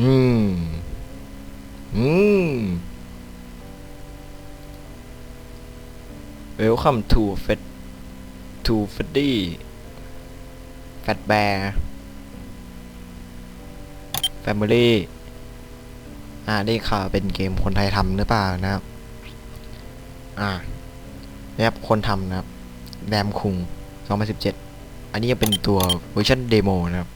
อืม อืม Welcome to Fed to Freddy Fat Bear Family อ่าได้ข่าวเป็นเกมคนไทยทำหรือเปล่านะครับ อ่านี่ครับคนทำนะครับแดมคุง2017 อันนี้จะเป็นตัวเวอร์ชันเดโมนะครับ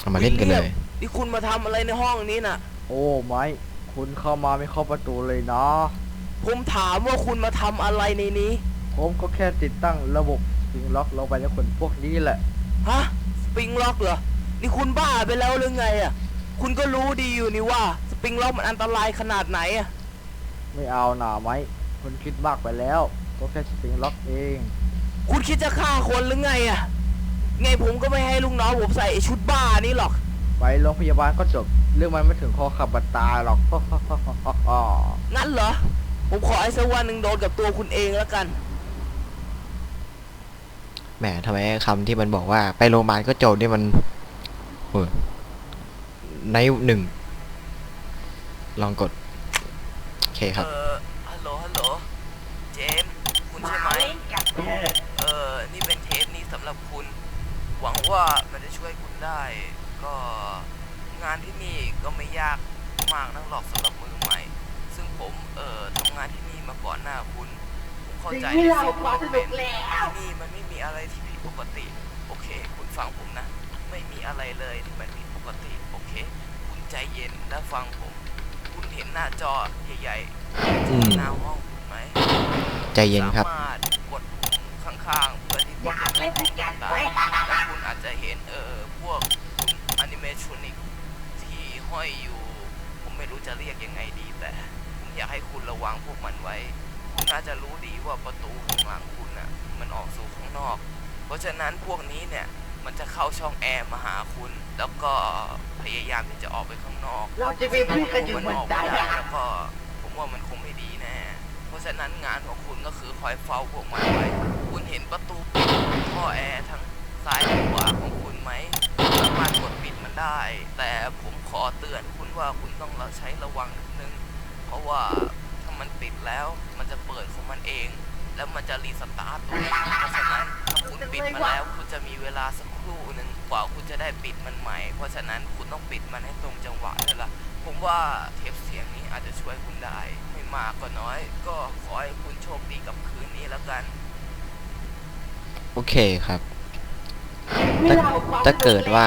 เอามาเล่นกันเลยนี่คุณมาทำอะไรในห้องนี้น่ะ โอ้ไม่คุณเข้ามาไม่เข้าประตูเลยนะ ผมถามว่าคุณมาทำอะไรในนี้ ผมก็แค่ติดตั้งระบบสิงล็อกลงไปในคนพวกนี้แหละ ฮะ สปริงล็อกเหรอ นี่คุณบ้าไปแล้วหรือไงอะ คุณก็รู้ดีอยู่นี่ว่า สปริงล็อกมันอันตรายขนาดไหนอะ ไม่เอาหนาไหมคุณคิดมากไปแล้ว ก็แค่สิงล็อกเอง คุณคิดจะฆ่าคนหรือไงอะ ไงผมก็ไม่ให้ลูกน้องผมใส่ไอ้ชุดบ้านี้หรอก ไปโรงพยาบาลก็จบ เรื่องมันไม่ถึงคอขับบัตตายหรอก งั้นเหรอ ผมขอให้สักวันหนึ่งโดนกับตัวคุณเองแล้วกัน แหมทำไมคำที่มันบอกว่า ไปโรงพยาบาลก็จบนี่มันเออในหนึ่ง ลองกด โอเคครับ เออ ฮัลโหล ฮัลโหล เจมส์คุณใช่ไหม เออ นี่เป็นเทปนี้สำหรับคุณ หวังว่ามันจะช่วยคุณได้ ก็งานที่นี่ก็ไม่ยากมากนักหรอกสำหรับมือใหม่ ซึ่งผมเออทำงานที่นี่มาก่อนหน้าคุณผมเข้าใจในสิ่งที่มันเป็นที่นี่มันไม่มีอะไรที่ผิดปกติ โอเค คุณฟังผมนะ ไม่มีอะไรเลยที่มันผิดปกติ โอเค คุณใจเย็นและฟังผม คุณเห็นหน้าจอใหญ่อืมๆหน้าห้องคุณไหมใจเย็นครับสามารถกดปุ่มข้างๆ เพื่ คุณจะเล่นตาแล้วคุณอาจจะเห็นเออพวกอนิเมชอนิกที่ห้อยอยู่ ผมไม่รู้จะเรียกยังไงดีแต่ ผมอยากให้คุณระวังพวกมันไว้ คุณน่าจะรู้ดีว่าประตูข้างหลังคุณน่ะ มันออกสู่ข้างนอก เพราะฉะนั้นพวกนี้เนี่ยมันจะเข้าช่องแอร์มาหาคุณ แล้วก็พยายามที่จะออกไปข้างนอกเราจะไปพึ่งกันอยู่มันเหมือนได้แล้วก็ผมว่ามันคงไม่ดีแน่เพราะฉะนั้นงานของคุณก็คือคอยเฝ้าพวกมันไว้ เห็นประตูท่อแอร์ทั้งซ้ายและขวาของคุณไหมสามารถกดปิดมันได้ แต่ผมขอเตือนคุณว่าคุณต้องใช้ระวังนิดนึง เพราะว่าถ้ามันปิดแล้วมันจะเปิดของมันเอง แล้วมันจะรีสตาร์ทตัวเองเพราะฉะนั้นถ้าคุณปิดมาแล้วคุณจะมีเวลาสักครู่หนึ่งกว่าคุณจะได้ปิดมันใหม่ เพราะฉะนั้นคุณต้องปิดมันให้ตรงจังหวะเลยล่ะผมว่าเทปเสียงนี้อาจจะช่วยคุณได้ ไม่มากก็น้อย ก็ขอให้คุณโชคดีกับคืนนี้แล้วกัน โอเคครับถ้าถ้าเกิดว่า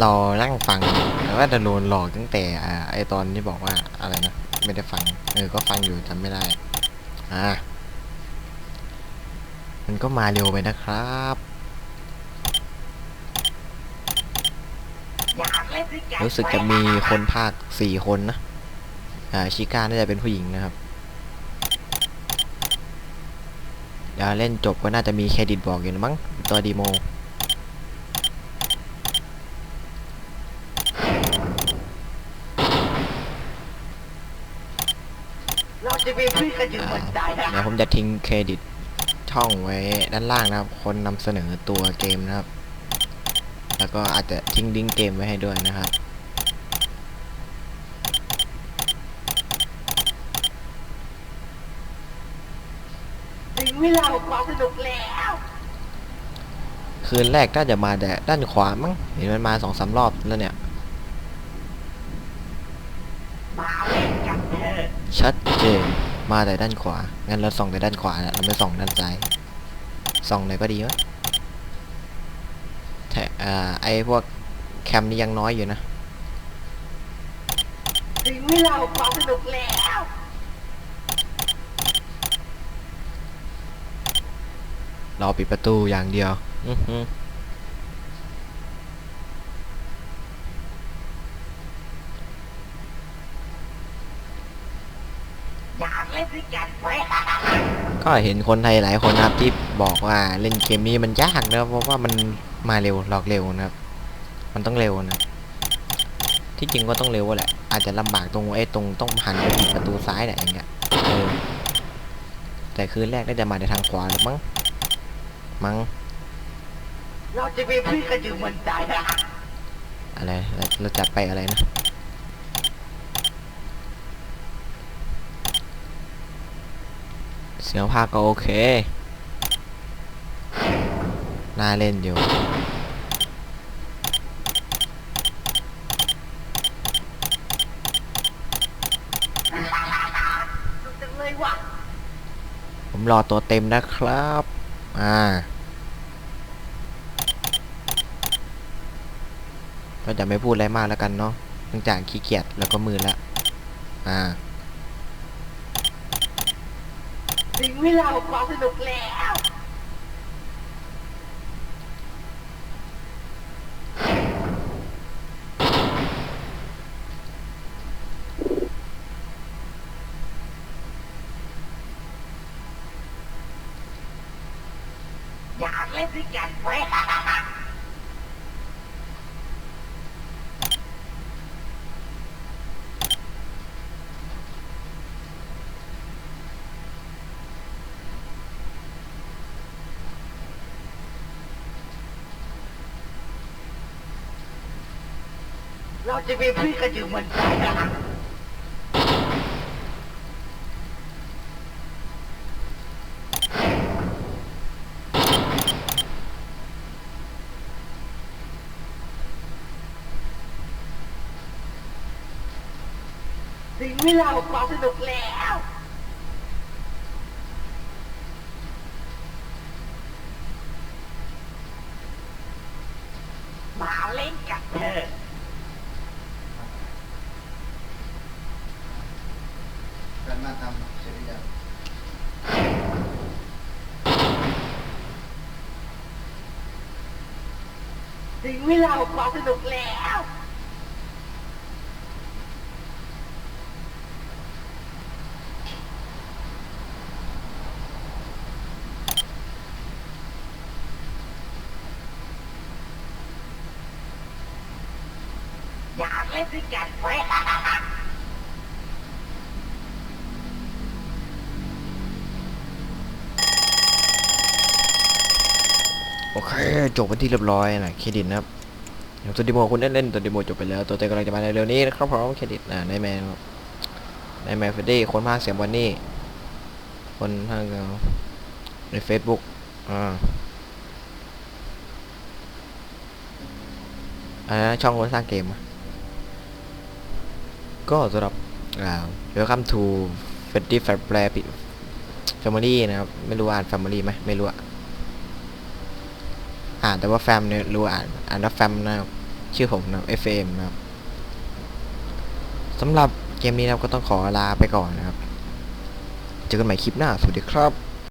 เรานั่งฟังแล้วว่าจะโดนหลอกตั้งแต่อ่าไอตอนที่บอกว่าอะไรนะไม่ได้ฟังเออก็ฟังอยู่จำไม่ได้อ่ามันก็มาเร็วไปนะครับรู้สึกจะมีคนภาคสี่คนนะ อ่า ชิก้าน่าจะเป็นผู้หญิงนะครับ เดี๋ยวเล่นจบก็น่าจะมีเครดิตบอกอยู่นะมั้งตัวดีโมเดี๋ยวผมจะทิ้งเครดิตช่องไว้ด้านล่างนะครับ คนนำเสนอตัวเกมนะครับ แล้วก็อาจจะทิ้งลิงก์เกมไว้ให้ด้วยนะครับ ถึงเวลาของความสนุกแล้วคืนแรกน่าจะมาแต่ด้านขวามั้งเห็นมันมาสองสามรอบแล้วเนี่ย มาเล่นกันเถอะชัดเจนมาแต่ด้านขวา งั้นเราส่องแต่ด้านขวานะเราไม่ส่องด้านซ้ายส่องไหนอยก็ดีวะแต่อ่าไอพวกแคมนี่ยังน้อยอยู่นะ ถึงเวลาของความสนุกแล้ว รอปิดประตูอย่างเดียวอือหืออยากเล่นด้วยกันไหมก็เห็นคนไทยหลายคนนะครับที่บอกว่าเล่นเกมนี้มันยากนะเพราะว่ามันมาเร็วหลอกเร็วนะครับ มันต้องเร็วนะ ที่จริงก็ต้องเร็วแหละ อาจจะลำบากตรงไอ้ตรงต้องหันไปปิดประตูซ้ายแหละอย่างเงี้ยเออแต่คืนแรกน่าจะมาในทางขวาหรือมั้ง มั้ง เราจะไปพึ่งกันอยู่เหมือนได้อะไรเราเราจัดไปอะไรนะ เสียงภาคก็โอเค น่าเล่นอยู่สุดจังเลยว่ะผมรอตัวเต็มนะครับ อ่าก็จะไม่พูดอะไรมากแล้วกันเนาะเนื่องจากขี้เกียจแล้วก็มือละอ่าถึงเวลาของความสนุกแล้ว อยากเล่นด้วยกันไหมเราจะเป็นพื่กันอยู่เหมือนกัน นะถึงเวลาของความสนุกแล้วมาเล่นกันเถอะการมาทำเสร็จหรือยังถึงเวลาของความสนุกแล้ว อยากเล่นด้วยกันไหมโอเค จบเป็นที่เรียบร้อยนะเครดิตนะครับตัวดีโมคุณเล่นเล่นตัวดีโมจบไปแล้ว ตัวเต็มกำลังจะมาในเร็วนี้นะครับพร้อมเครดิตนะในแมนในแมนเฟดดี้คนภาคเสียงวันนี้ คนภาคใน Facebook อ่าอันนั้นช่องคนสร้างเกมอะ ก็สำหรับอ่า Welcome to Freddy Fazbear Family นะครับ ไม่รู้อ่าน Family ไหมไม่รู้อะอ่านแต่ว่าแฟมเนี่ยรู้อ่านอ่านว่าแฟมนะครับชื่อผมนะ FM นะครับสำหรับเกมนี้นะครับก็ต้องขอลาไปก่อนนะครับ เจอกันใหม่คลิปหน้า สวัสดีครับ